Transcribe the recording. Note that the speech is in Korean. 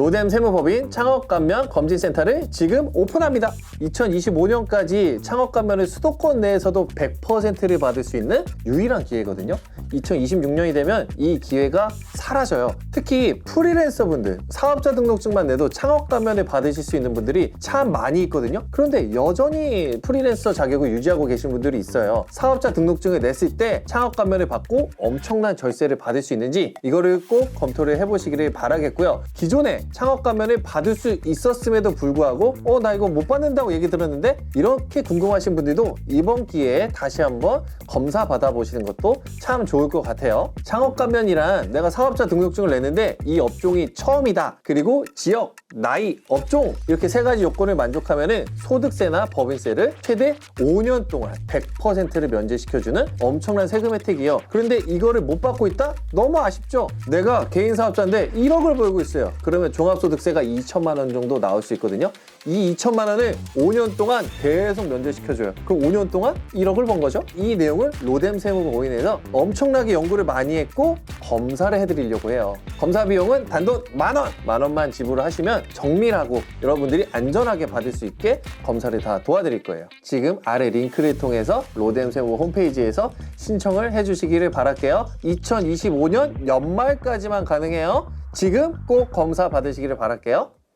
로뎀 세무법인 창업감면 검진센터를 지금 오픈합니다. 2025년까지 창업감면을 수도권 내에서도 100%를 받을 수 있는 유일한 기회거든요. 2026년이 되면 이 기회가 사라져요. 특히 프리랜서 분들, 사업자 등록증만 내도 창업감면을 받으실 수 있는 분들이 참 많이 있거든요. 그런데 여전히 프리랜서 자격을 유지하고 계신 분들이 있어요. 사업자 등록증을 냈을 때 창업감면을 받고 엄청난 절세를 받을 수 있는지 이거를 꼭 검토를 해보시기를 바라겠고요. 기존에 창업감면을 받을 수 있었음에도 불구하고 어 나 이거 못 받는다고 얘기 들었는데 이렇게 궁금하신 분들도 이번 기회에 다시 한번 검사 받아보시는 것도 참 좋을 것 같아요. 창업감면이란 내가 사업자 등록증을 냈는데 이 업종이 처음이다. 그리고 지역, 나이, 업종 이렇게 세 가지 요건을 만족하면은 소득세나 법인세를 최대 5년 동안 100%를 면제시켜주는 엄청난 세금 혜택이요. 그런데 이거를 못 받고 있다? 너무 아쉽죠? 내가 개인 사업자인데 1억을 벌고 있어요. 그러면 종합소득세가 2천만 원 정도 나올 수 있거든요. 이 2천만 원을 5년 동안 계속 면제시켜줘요. 그럼 5년 동안 1억을 번 거죠? 이 내용을 로뎀 세무법인에서 엄청나게 연구를 많이 했고 검사를 해드리려고 해요. 검사 비용은 단돈 만 원, 만 원만 지불을 하시면 정밀하고 여러분들이 안전하게 받을 수 있게 검사를 다 도와드릴 거예요. 지금 아래 링크를 통해서 로뎀 세무 홈페이지에서 신청을 해주시기를 바랄게요. 2025년 연말까지만 가능해요. 지금 꼭 검사 받으시기를 바랄게요.